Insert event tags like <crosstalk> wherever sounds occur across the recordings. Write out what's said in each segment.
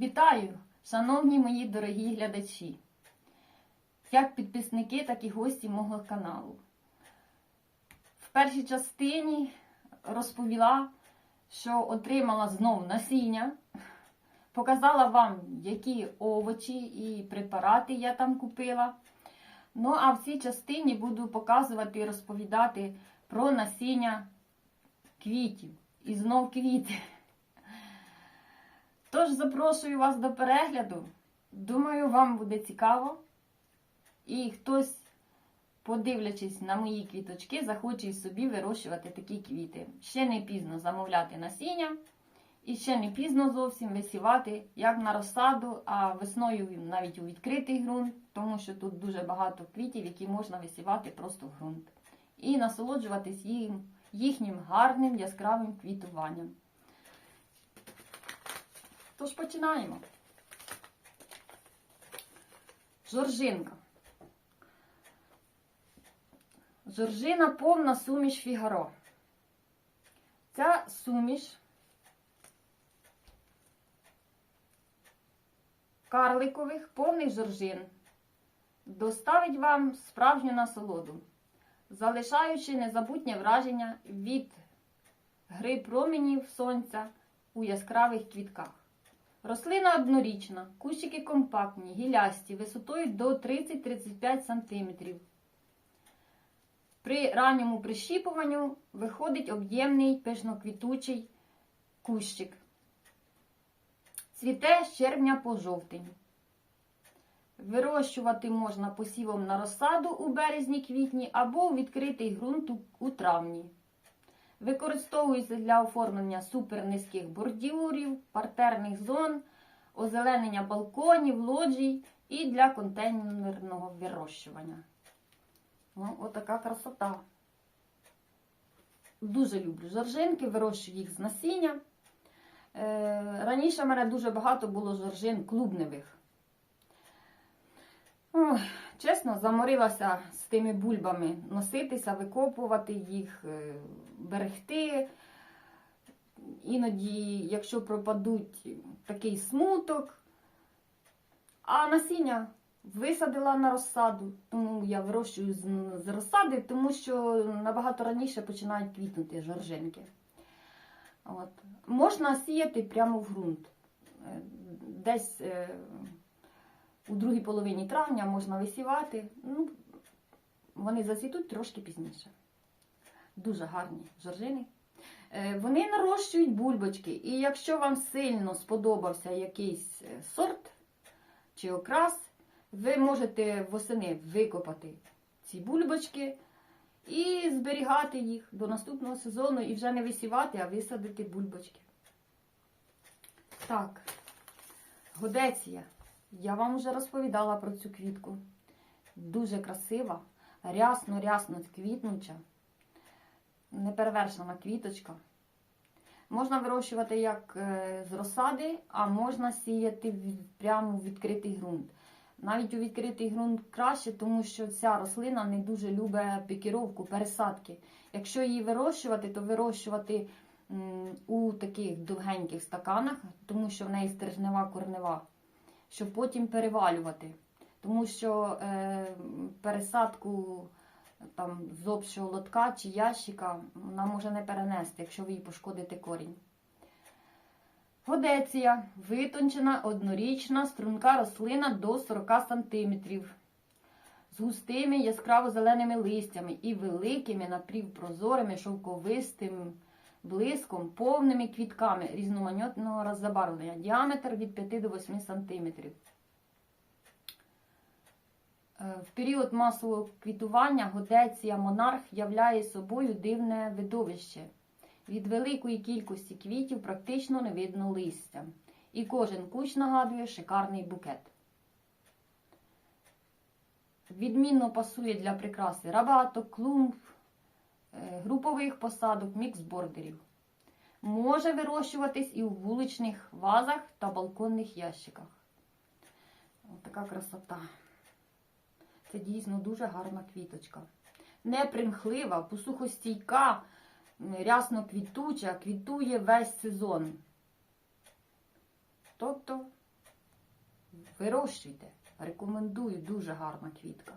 Вітаю, шановні мої дорогі глядачі, як підписники, так і гості мого каналу. В першій частині розповіла, що отримала знов насіння, показала вам, які овочі і препарати я там купила. Ну, а в цій частині буду показувати і розповідати про насіння квітів. І знов квіти. Тож запрошую вас до перегляду. Думаю, вам буде цікаво. І хтось, подивлячись на мої квіточки, захоче собі вирощувати такі квіти. Ще не пізно замовляти насіння. І ще не пізно зовсім висівати як на розсаду, а весною навіть у відкритий ґрунт, тому що тут дуже багато квітів, які можна висівати просто в ґрунт. І насолоджуватись їм, їхнім гарним яскравим квітуванням. Тож починаємо. Жоржинка. Жоржина повна суміш фігаро. Ця суміш карликових повних жоржин доставить вам справжню насолоду, залишаючи незабутнє враження від гри променів сонця у яскравих квітках. Рослина однорічна, кущики компактні, гілясті, висотою до 30-35 см. При ранньому прищіпуванню виходить об'ємний пишноквітучий кущик. Цвіте з червня по жовтень. Вирощувати можна посівом на розсаду у березні-квітні або у відкритий ґрунт у- травні. Використовується для оформлення супернизьких бордюрів, партерних зон, озеленення балконів, лоджій і для контейнерного вирощування. Ну, отака красота. Дуже люблю жоржинки, вирощую їх з насіння. Е, Раніше в мене дуже багато було жоржин клубневих. Ой, чесно, заморилася з тими бульбами носитися, викопувати їх, е, берегти. Іноді, якщо пропадуть такий смуток, а насіння висадила на розсаду, тому я вирощую з, розсади, тому що набагато раніше починають квітнути жоржинки. От. Можна сіяти прямо в ґрунт. Е, Десь е, у другій половині травня можна висівати. Ну, вони зацвітуть трошки пізніше. Дуже гарні жоржини. Е, Вони нарощують бульбочки. І якщо вам сильно сподобався якийсь е, сорт чи окрас, ви можете восени викопати ці бульбочки і зберігати їх до наступного сезону і вже не висівати, а висадити бульбочки. Так, годеція. Я вам вже розповідала про цю квітку. Дуже красива, рясно-рясно квітнуча, неперевершена квіточка. Можна вирощувати як е, з розсади, а можна сіяти прямо в відкритий ґрунт. Навіть у відкритий ґрунт краще, тому що ця рослина не дуже любить пікіровку, пересадки. Якщо її вирощувати, то вирощувати у таких довгеньких стаканах, тому що в неї стержнева корнева, щоб потім перевалювати. Тому що е, пересадку там, з общого лотка чи ящика вона може не перенести, якщо ви їй пошкодите корінь. Годеція витончена однорічна струнка рослина до 40 см з густими яскраво-зеленими листями і великими напівпрозорими шовковистим блиском, повними квітками різноманітного забарвлення. Діаметр від 5 до 8 см. Е, В період масового квітування годеція монарх являє собою дивне видовище. Від великої кількості квітів практично не видно листя. І кожен кущ нагадує шикарний букет. Відмінно пасує для прикраси рабаток, клумб, групових посадок, міксбордерів. Може вирощуватись і у вуличних вазах та балконних ящиках. Ось така красота. Це дійсно дуже гарна квіточка. Непримхлива, посухостійка, рясно квітуча, квітує весь сезон. Тобто Вирощуйте. Рекомендую, дуже гарна квітка.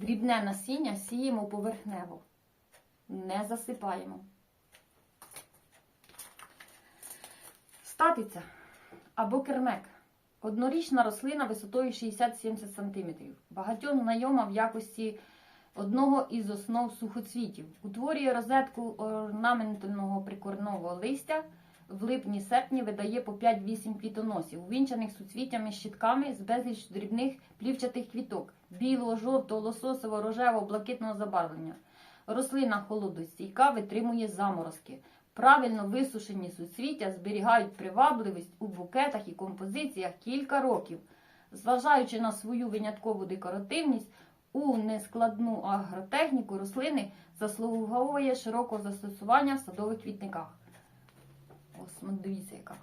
Дрібне насіння сіємо поверхнево. Не засипаємо. Статиця або кермек. Однорічна рослина висотою 60-70 см. Багатьом знайома в якості одного із основ сухоцвітів. Утворює розетку орнаментного прикорного листя. В липні-серпні видає по 5-8 квітоносів, увінчаних суцвіттями щитками з безліч дрібних плівчатих квіток білого, жовтого, лососового, рожевого, блакитного забарвлення. Рослина холодостійка витримує заморозки. Правильно висушені суцвіття зберігають привабливість у букетах і композиціях кілька років. Зважаючи на свою виняткову декоративність, у нескладну агротехніку рослини заслуговує широкого застосування в садових квітниках. Ну, дивіться, яка.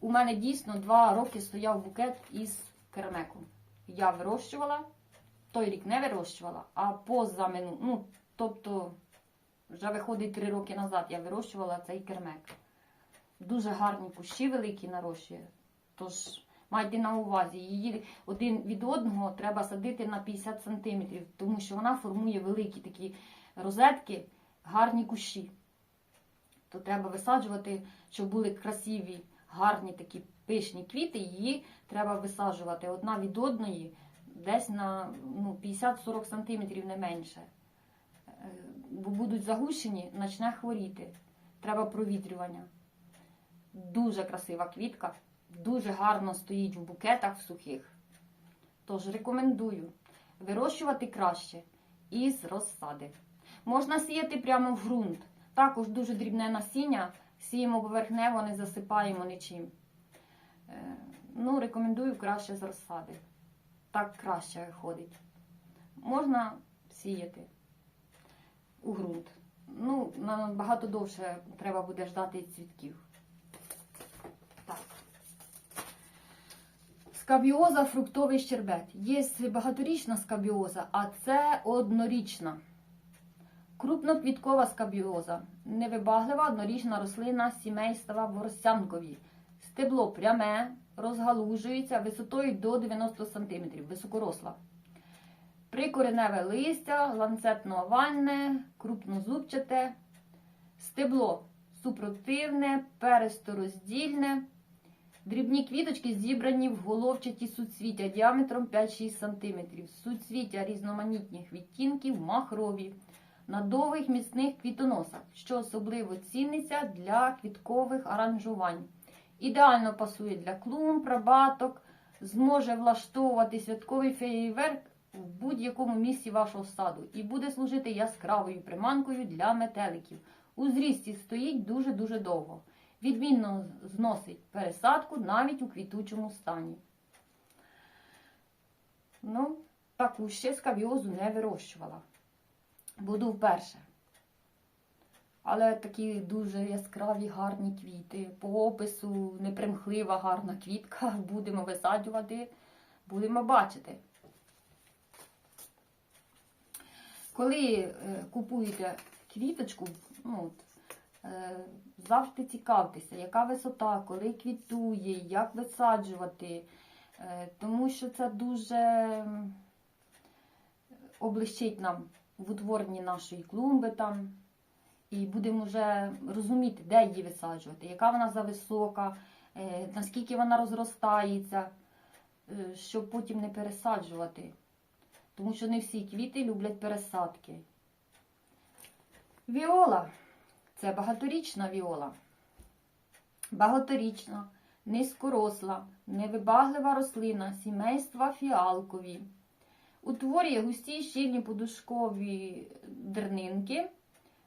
У мене дійсно два роки стояв букет із кермеку. Я вирощувала, той рік не вирощувала, а поза мину, ну, тобто, вже виходить три роки назад я вирощувала цей кермек. Дуже гарні кущі великі нарощує. Тож майте на увазі, її один від одного треба садити на 50 см, тому що вона формує великі такі розетки, гарні кущі. То треба висаджувати, щоб були красиві, гарні такі пишні квіти, її треба висаджувати одна від одної десь на ну, 50-40 см не менше. Е, Бо будуть загущені, почне хворіти. Треба провітрювання. Дуже красива квітка, дуже гарно стоїть в букетах в сухих. Тож рекомендую вирощувати краще із розсади. Можна сіяти прямо в ґрунт. Також дуже дрібне насіння, сіємо поверхнево, не засипаємо нічим. Е, Ну, рекомендую краще з розсади. Так краще виходить. Можна сіяти у ґрунт. Ну, набагато довше треба буде ждати цвітків. Скабіоза фруктовий щербет. Є багаторічна скабіоза, а це однорічна. Крупноквіткова скабіоза. Невибаглива однорічна рослина сімейства воросянкові. Стебло пряме, розгалужується висотою до 90 см, високоросла. Прикореневе листя, ланцетно-овальне, крупнозубчате. Стебло супротивне, перестороздільне. Дрібні квіточки зібрані в головчаті суцвіття діаметром 5-6 см. Суцвіття різноманітних відтінків, махрові, на довгих міцних квітоносах, що особливо ціниться для квіткових аранжувань. Ідеально пасує для клумб, рабаток, зможе влаштовувати святковий феєверк в будь-якому місці вашого саду і буде служити яскравою приманкою для метеликів. У зрісті стоїть дуже-дуже довго. Відмінно зносить пересадку навіть у квітучому стані. Ну, таку ще скавіозу не вирощувала. Буду вперше. Але такі дуже яскраві гарні квіти. По опису непримхлива гарна квітка. <laughs> Будемо висаджувати, будемо бачити. Коли е, купуєте квіточку, ну, от, е, завжди цікавтеся, яка висота, коли квітує, як висаджувати, е, тому що це дуже облегчить нам в утворенні нашої клумби там. І будемо вже розуміти, де її висаджувати, яка вона зависока, е, наскільки вона розростається, е, щоб потім не пересаджувати. Тому що не всі квіти люблять пересадки. Віола це багаторічна віола. Багаторічна, низькоросла, невибаглива рослина сімейства фіалкові. Утворює густі щільні подушкові дернинки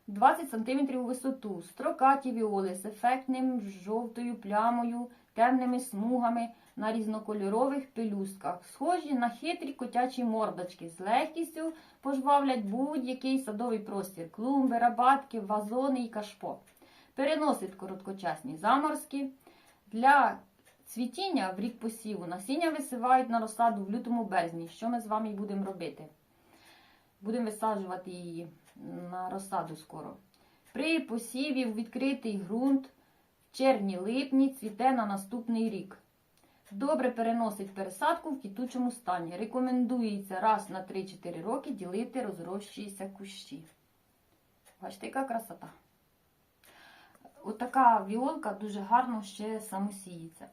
20 см у висоту, строкаті віоли з ефектним жовтою плямою, темними смугами на різнокольорових пелюстках, схожі на хитрі котячі мордочки, з легкістю пожвавлять будь-який садовий простір, клумби, рабатки, вазони і кашпо. Переносить короткочасні заморозки. Для цвітіння в рік посіву насіння висивають на розсаду в лютому березні. Що ми з вами будемо робити? Будемо висаджувати її на розсаду скоро. При посіві в відкритий ґрунт В червні-липні цвіте на наступний рік. Добре переносить пересадку в квітучому стані. Рекомендується раз на 3-4 роки ділити розрощуються кущі. Бачите, яка красота. Отака віолка дуже гарно ще самосіється.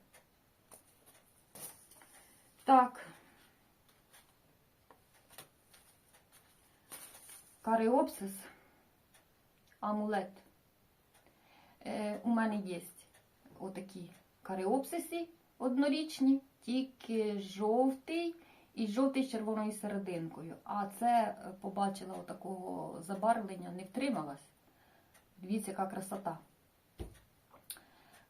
Так. Каріопсис, амулет. Е, у мене є отакі каріопсиси однорічні, тільки жовтий і жовтий з червоною серединкою. А це е, побачила отакого забарвлення, не втрималась. Дивіться, яка красота.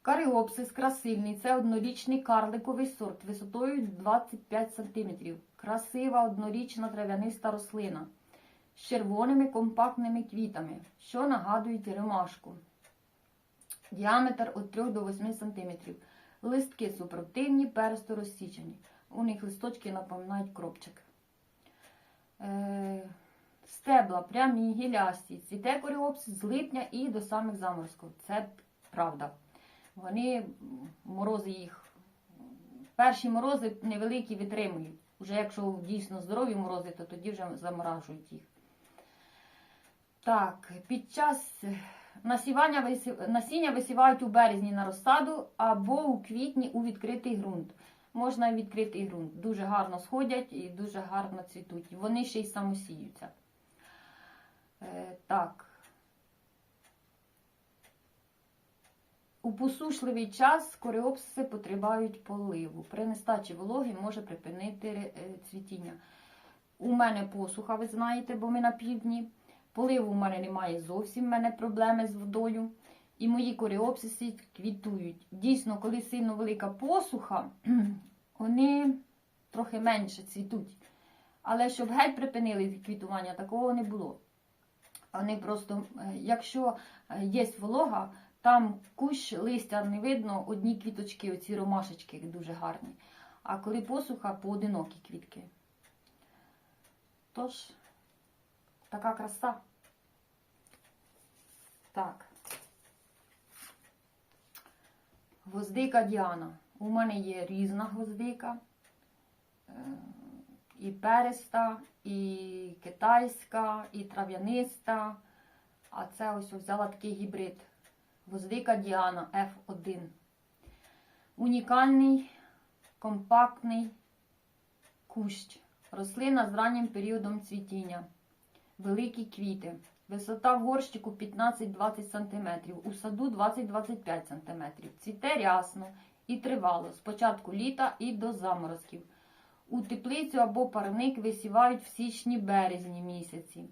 Каріопсис красивний. Це однорічний карликовий сорт висотою 25 см. Красива однорічна трав'яниста рослина з червоними компактними квітами, що нагадують ромашку. Діаметр від 3 до 8 см. Листки супротивні, пересто розсічені. У них листочки напоминають кропчик. Е, стебла прямі, гілясті. Цвіте коріопсис з липня і до самих заморозків. Це правда. Вони морози їх. Перші морози невеликі витримують. Уже якщо дійсно здорові морози, то тоді вже заморажують їх. Так, під час насівання насіння висівають у березні на розсаду або у квітні у відкритий ґрунт. Можна відкритий ґрунт. Дуже гарно сходять і дуже гарно цвітуть. Вони ще й самосіються. Е, так. У посушливий час коріопсиси потребують поливу. При нестачі вологи може припинити е, цвітіння. У мене посуха, ви знаєте, бо ми на півдні. Поливу у мене немає зовсім, в мене проблеми з водою. І мої коріопсиси квітують. Дійсно, коли сильно велика посуха, <clears throat> вони трохи менше цвітуть. Але щоб геть припинили квітування, такого не було. Вони просто, е, якщо е, є волога, там кущ листя не видно, одні квіточки, оці ромашечки дуже гарні. А коли посуха, поодинокі квітки. Тож, така краса. Так. Гвоздика Діана. У мене є різна гвоздика. Е, І переста, і китайська, і трав'яниста. А це ось взяла такий гібрид. Гвоздика Діана F1. Унікальний, компактний кущ. Рослина з раннім періодом цвітіння. Великі квіти. Висота в горщику 15-20 см, у саду 20-25 см. Цвіте рясно і тривало з початку літа і до заморозків. У теплицю або парник висівають в січні-березні місяці.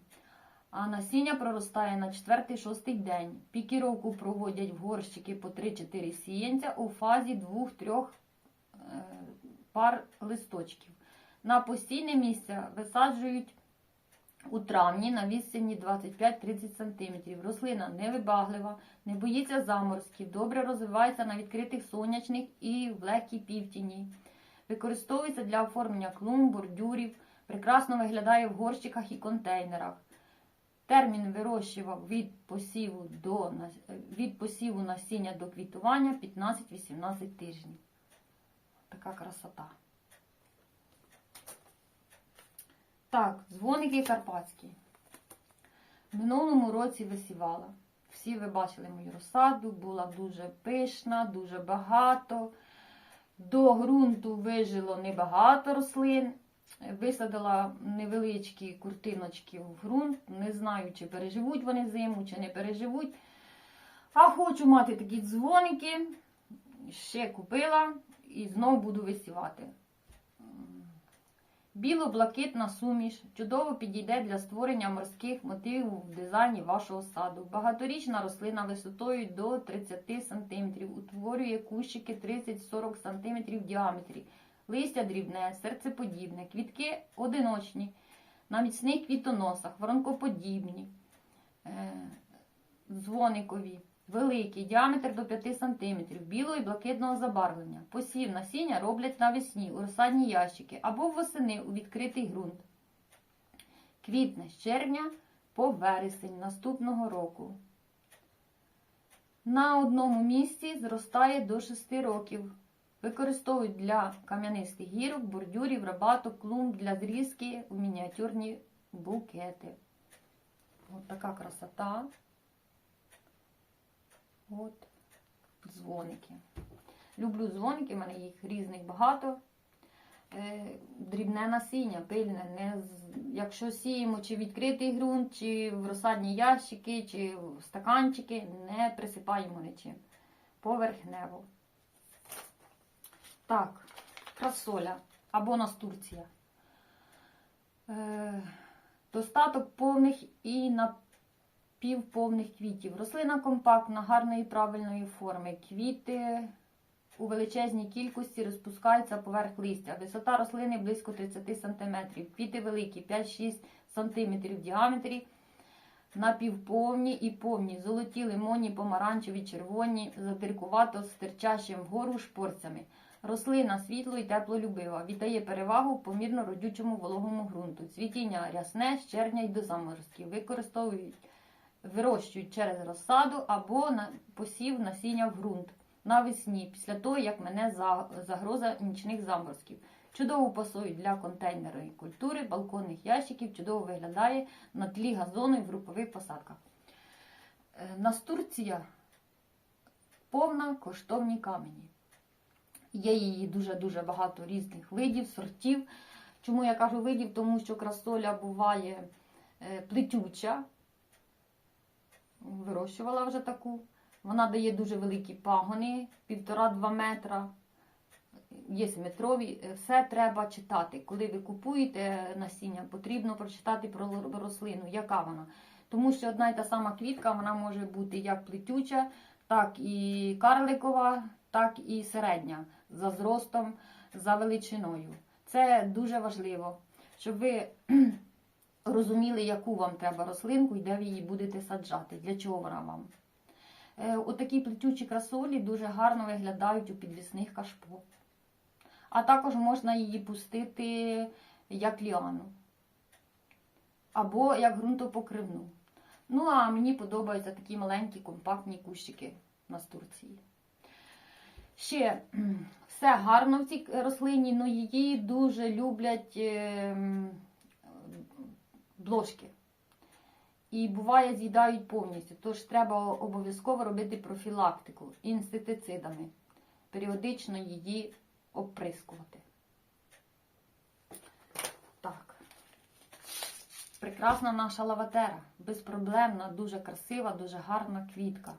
А насіння проростає на 4-6 день. Пікіровку проводять в горщики по 3-4 сіянця у фазі 2-3 е, пар листочків. На постійне місце висаджують у травні на відстані 25-30 см. Рослина невибаглива, не боїться заморозків, добре розвивається на відкритих сонячних і в легкій півтіні. Використовується для оформлення клумб, бордюрів, прекрасно виглядає в горщиках і контейнерах. Термін вирощував від посіву, до, від посіву насіння до квітування 15-18 тижнів. Така красота. Так, дзвоники карпатські. В минулому році висівала. Всі ви бачили мою розсаду, була дуже пишна, дуже багато. До ґрунту вижило небагато рослин. Висадила невеличкі куртиночки в ґрунт. Не знаю, чи переживуть вони зиму, чи не переживуть. А хочу мати такі дзвоники. Ще купила і знову буду висівати. Біло-блакитна суміш чудово підійде для створення морських мотивів в дизайні вашого саду. Багаторічна рослина висотою до 30 см, утворює кущики 30-40 см в діаметрі. Листя дрібне, серцеподібне, квітки одиночні, на міцних квітоносах, воронкоподібні, е, дзвоникові. Великий, діаметр до 5 см, білого і блакитного забарвлення. Посів насіння роблять навесні у розсадні ящики або восени у відкритий ґрунт. Квітне з червня по вересень наступного року. На одному місці зростає до 6 років. Використовують для кам'янистих гірок, бордюрів, рабаток, клумб для зрізки у мініатюрні букети. От така красота. От дзвоники. Люблю дзвоники, в мене їх різних багато. Е, Дрібне насіння, пильне. Не якщо сіємо чи відкритий ґрунт, чи в розсадні ящики, чи в стаканчики, не присипаємо нічим. Поверхнево. Так, красоля або настурція. Е, достаток повних і напівповних квітів. Рослина компактна, гарної правильної форми. Квіти у величезній кількості розпускаються поверх листя. Висота рослини близько 30 см. Квіти великі 5-6 см в діаметрі. Напівповні і повні, золоті, лимонні, помаранчеві, червоні, задиркувато з терчащим вгору шпорцями. Рослина світло і теплолюбива, віддає перевагу помірно родючому вологому ґрунту. Цвітіння рясне з червня й до заморозків. Використовують, вирощують через розсаду або на посів насіння в ґрунт навесні, після того, як мене загроза нічних заморозків. Чудово пасують для контейнерної культури, балконних ящиків, чудово виглядає на тлі газону і в групових посадках. Е, Настурція повна коштовні камені. Є її дуже-дуже багато різних видів, сортів. Чому я кажу видів? Тому що красоля буває е, плетюча. Вирощувала вже таку. Вона дає дуже великі пагони, півтора-два метра. Є метрові. Е, Все треба читати. Коли ви купуєте насіння, потрібно прочитати про рослину, яка вона. Тому що одна й та сама квітка вона може бути як плетюча, так і карликова, так і середня за зростом, за величиною. Це дуже важливо, щоб ви <clears throat> розуміли, яку вам треба рослинку і де ви її будете саджати, для чого вона вам. Е, Отакі плетючі красолі дуже гарно виглядають у підвісних кашпо. А також можна її пустити як ліану. Або як ґрунтопокривну. Ну, а мені подобаються такі маленькі компактні кущики на Турції. Ще все гарно в цій рослині, але її дуже люблять ем, блошки. І буває, з'їдають повністю. Тож треба обов'язково робити профілактику інсектицидами. Періодично її оприскувати. Так. Прекрасна наша лаватера. Безпроблемна, дуже красива, дуже гарна квітка.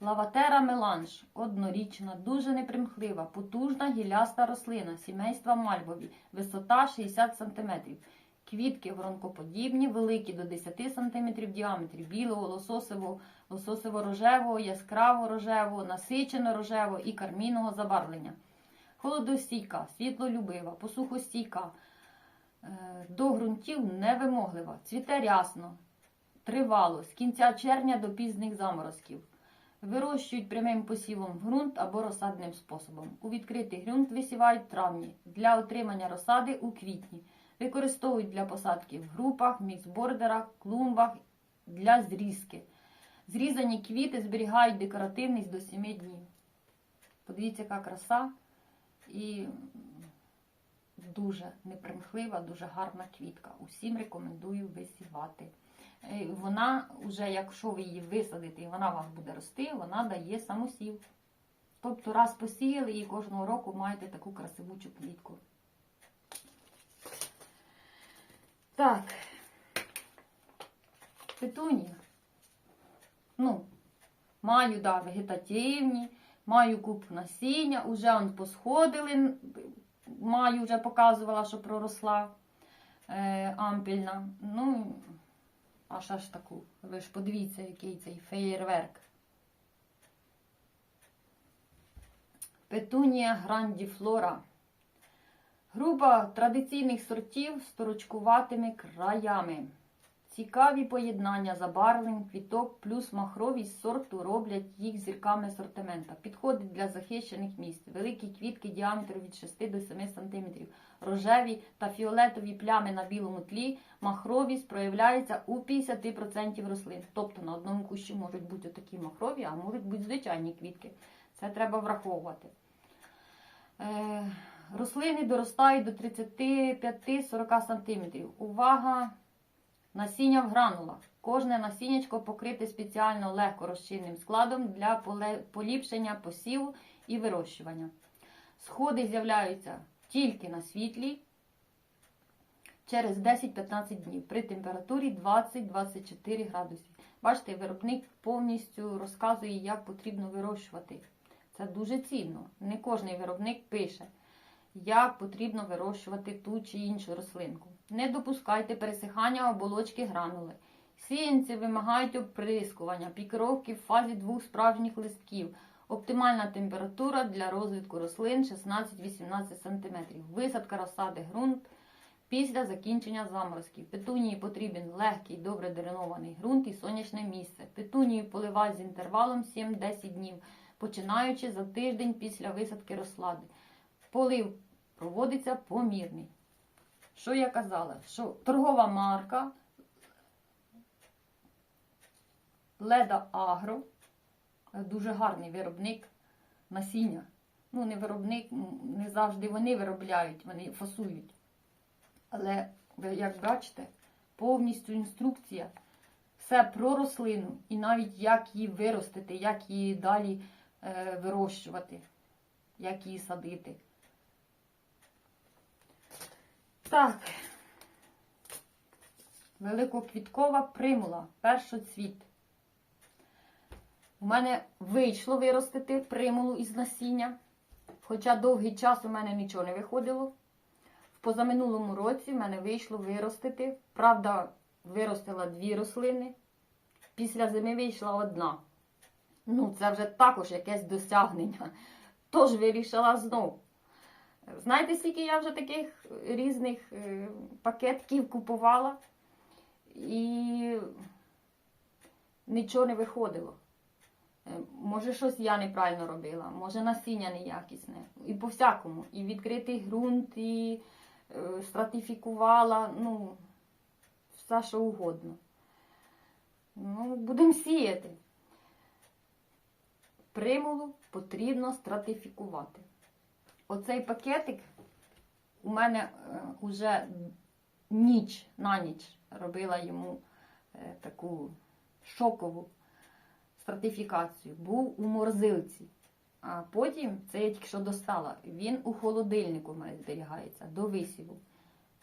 Лаватера меланж однорічна, дуже непримхлива, потужна гіляста рослина сімейства мальвові, висота 60 см. Квітки воронкоподібні, великі до 10 см діаметрі, білого, лососового, лососово-рожевого, яскраво-рожевого, насичено-рожевого і кармінного забарвлення. Холодостійка, світлолюбива, посухостійка, е, до ґрунтів невимоглива, цвіте рясно, тривало, з кінця червня до пізних заморозків. Вирощують прямим посівом в ґрунт або розсадним способом. У відкритий ґрунт висівають травні для отримання розсади у квітні. Використовують для посадки в групах, міксбордерах, клумбах для зрізки. Зрізані квіти зберігають декоративність до 7 днів. Подивіться, яка краса і дуже непримхлива, дуже гарна квітка. Усім рекомендую висівати. Е, Вона вже, якщо ви її висадите і вона у вас буде рости, вона дає самосів. Тобто раз посіяли і кожного року маєте таку красивучу квітку. Так. Петунія. Ну, маю, да, вегетативні, маю купу насіння, уже он посходили, маю вже показувала, що проросла е, ампільна. Ну, а що ж таку? Ви ж подивіться, який цей феєрверк. Петунія грандіфлора. Група традиційних сортів з торочкуватими краями. Цікаві поєднання забарвлень, квіток плюс махровість сорту роблять їх зірками асортимента. Підходить для захищених місць. Великі квітки діаметром від 6 до 7 см. Рожеві та фіолетові плями на білому тлі. Махровість проявляється у 50% рослин. Тобто на одному кущі можуть бути такі махрові, а можуть бути звичайні квітки. Це треба враховувати. Е, рослини доростають до 35-40 см. Увага! Насіння в гранулах. Кожне насіннячко покрите спеціально легко розчинним складом для поліпшення посіву і вирощування. Сходи з'являються тільки на світлі через 10-15 днів при температурі 20-24 градуси. Бачите, виробник повністю розказує, як потрібно вирощувати. Це дуже цінно. Не кожний виробник пише, як потрібно вирощувати ту чи іншу рослинку. Не допускайте пересихання оболочки гранули. Сіянці вимагають оприскування, пікировки в фазі двох справжніх листків. Оптимальна температура для розвитку рослин 16-18 см. Висадка розсади ґрунт після закінчення заморозків. Петунії потрібен легкий, добре дренований ґрунт і сонячне місце. Петунію поливають з інтервалом 7-10 днів, починаючи за тиждень після висадки розсади. Полив проводиться помірний. Що я казала? Що торгова марка Леда Агро дуже гарний виробник насіння. Ну, не виробник, не завжди вони виробляють, вони фасують. Але, як бачите, повністю інструкція. Все про рослину і навіть як її виростити, як її далі е, вирощувати, як її садити. Так. Великоквіткова примула, першоцвіт. У мене вийшло виростити примулу із насіння. Хоча довгий час у мене нічого не виходило. В позаминулому році в мене вийшло виростити. Правда, виростила дві рослини. Після зими вийшла одна. Ну, це вже також якесь досягнення. Тож вирішила знов. Знаєте, скільки я вже таких різних е, пакетків купувала і нічого не виходило. Е, Може, щось я неправильно робила, може насіння неякісне. І по-всякому. І відкритий ґрунт, і е, стратифікувала, ну, все, що угодно. Ну, будемо сіяти. Примулу потрібно стратифікувати. Оцей пакетик у мене вже ніч на ніч робила йому е, таку шокову стратифікацію. Був у морзилці. А потім, це я тільки що достала, він у холодильнику в мене зберігається до висіву.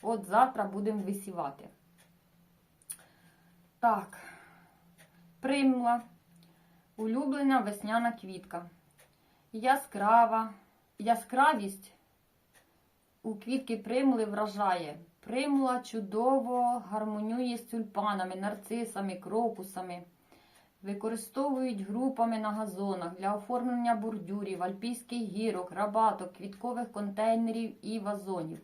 От завтра будемо висівати. Так, примла, улюблена весняна квітка. Яскрава. Яскравість у квітки примули вражає. Примула чудово гармонює з тюльпанами, нарцисами, крокусами. Використовують групами на газонах для оформлення бордюрів, альпійських гірок, рабаток, квіткових контейнерів і вазонів.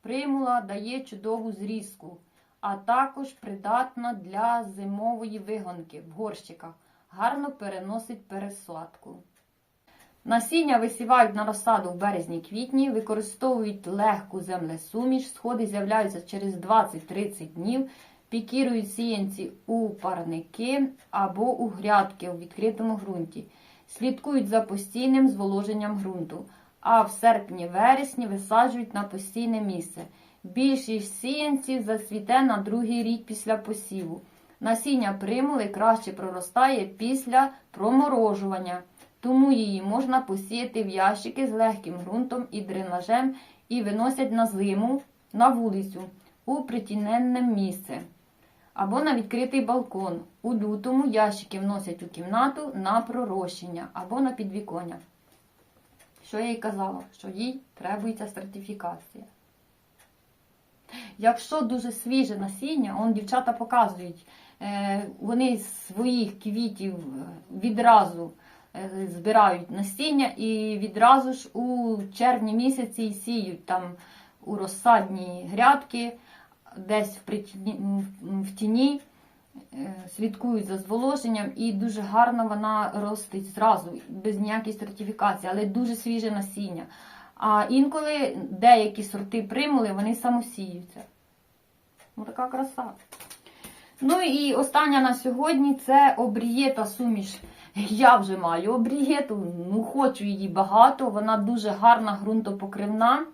Примула дає чудову зрізку, а також придатна для зимової вигонки в горщиках. Гарно переносить пересадку. Насіння висівають на розсаду в березні-квітні, використовують легку землесуміш, сходи з'являються через 20-30 днів, пікірують сіянці у парники або у грядки у відкритому ґрунті. Слідкують за постійним зволоженням ґрунту, а в серпні-вересні висаджують на постійне місце. Більшість сіянців зацвіте на другий рік після посіву. Насіння примули краще проростає після проморожування. Тому її можна посіяти в ящики з легким ґрунтом і дренажем і виносять на зиму на вулицю у притіненне місце або на відкритий балкон. У лютому ящики вносять у кімнату на пророщення або на підвіконня. Що я їй казала? Що їй требується стратифікація. Якщо дуже свіже насіння, он дівчата показують, е, вони своїх квітів відразу збирають насіння і відразу ж у червні місяці сіють там у розсадні грядки. десь в, тіні, е, слідкують за зволоженням і дуже гарно вона ростить зразу, без ніякої сертифікації, але дуже свіже насіння. А інколи деякі сорти примули, вони самосіються. Ну, така краса. Ну і остання на сьогодні це обрієта суміш. Я вже маю обрієту, ну хочу її багато, вона дуже гарна, ґрунтопокривна.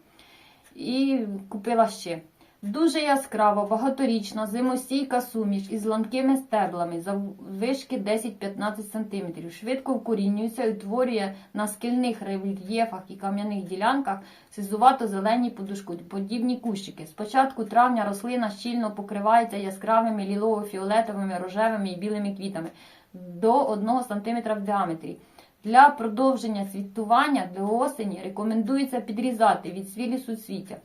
І купила ще. Дуже яскрава, багаторічна, зимостійка суміш із ланкими стеблами заввишки 10-15 см. Швидко вкорінюється і утворює на скельних рельєфах і кам'яних ділянках сизувато-зелені подушкоподібні кущики. З початку травня рослина щільно покривається яскравими лілово-фіолетовими, рожевими і білими квітами до 1 см в діаметрі. Для продовження цвітування до осені рекомендується підрізати від свілі суцвіття.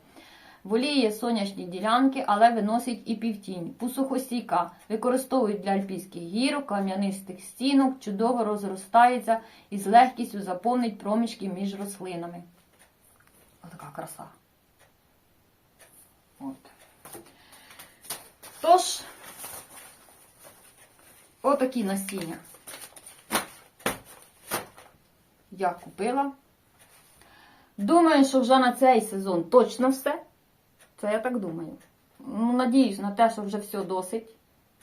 Воліє сонячні ділянки, але виносить і півтінь. Пусухостійка використовують для альпійських гірок, кам'янистих стінок, чудово розростається і з легкістю заповнить проміжки між рослинами. Отака краса. От. Тож, отакі насіння. Я купила. Думаю, що вже на цей сезон точно все. Це я так думаю. Ну, надіюсь на те, що вже все досить,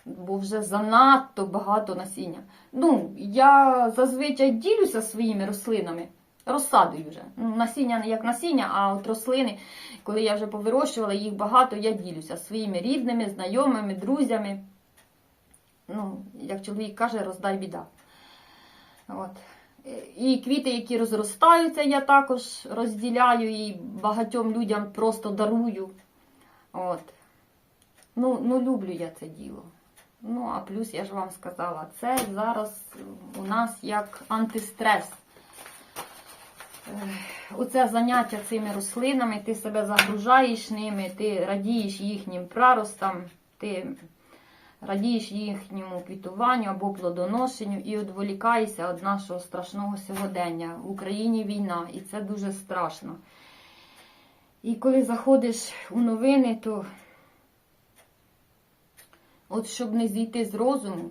бо вже занадто багато насіння. Ну, я зазвичай ділюся своїми рослинами, розсадою вже. Ну, насіння не як насіння, а от рослини, коли я вже повирощувала їх багато, я ділюся своїми рідними, знайомими, друзями. Ну, як чоловік каже, роздай біда. От. І квіти, які розростаються, я також розділяю і багатьом людям просто дарую. От. Ну, ну, люблю я це діло. Ну, а плюс, я ж вам сказала, це зараз у нас як антистрес. Оце заняття цими рослинами, ти себе загружаєш ними, ти радієш їхнім праростам, ти радієш їхньому квітуванню або плодоношенню і відволікаєшся від нашого страшного сьогодення. В Україні війна, і це дуже страшно. І коли заходиш у новини, то от щоб не зійти з розуму,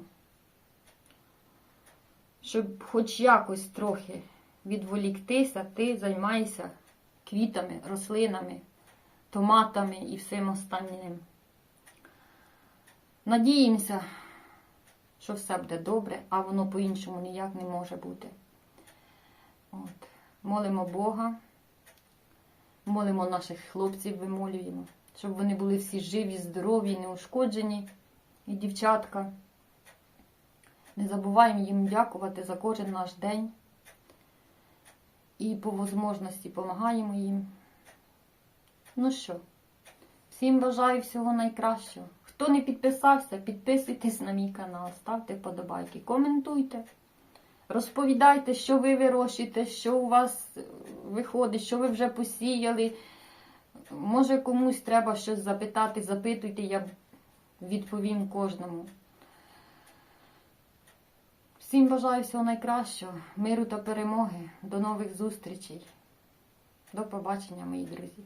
щоб хоч якось трохи відволіктися, ти займаєшся квітами, рослинами, томатами і всім останнім. Надіємося, що все буде добре, а воно по-іншому ніяк не може бути. От. Молимо Бога, молимо наших хлопців, вимолюємо, щоб вони були всі живі, здорові, неушкоджені. І дівчатка. Не забуваємо їм дякувати за кожен наш день. І по можливості допомагаємо їм. Ну що, всім бажаю всього найкращого. Хто не підписався, підписуйтесь на мій канал, ставте вподобайки, коментуйте. Розповідайте, що ви вирощуєте, що у вас виходить, що ви вже посіяли. Може комусь треба щось запитати, запитуйте, я відповім кожному. Всім бажаю всього найкращого, миру та перемоги. До нових зустрічей. До побачення, мої друзі.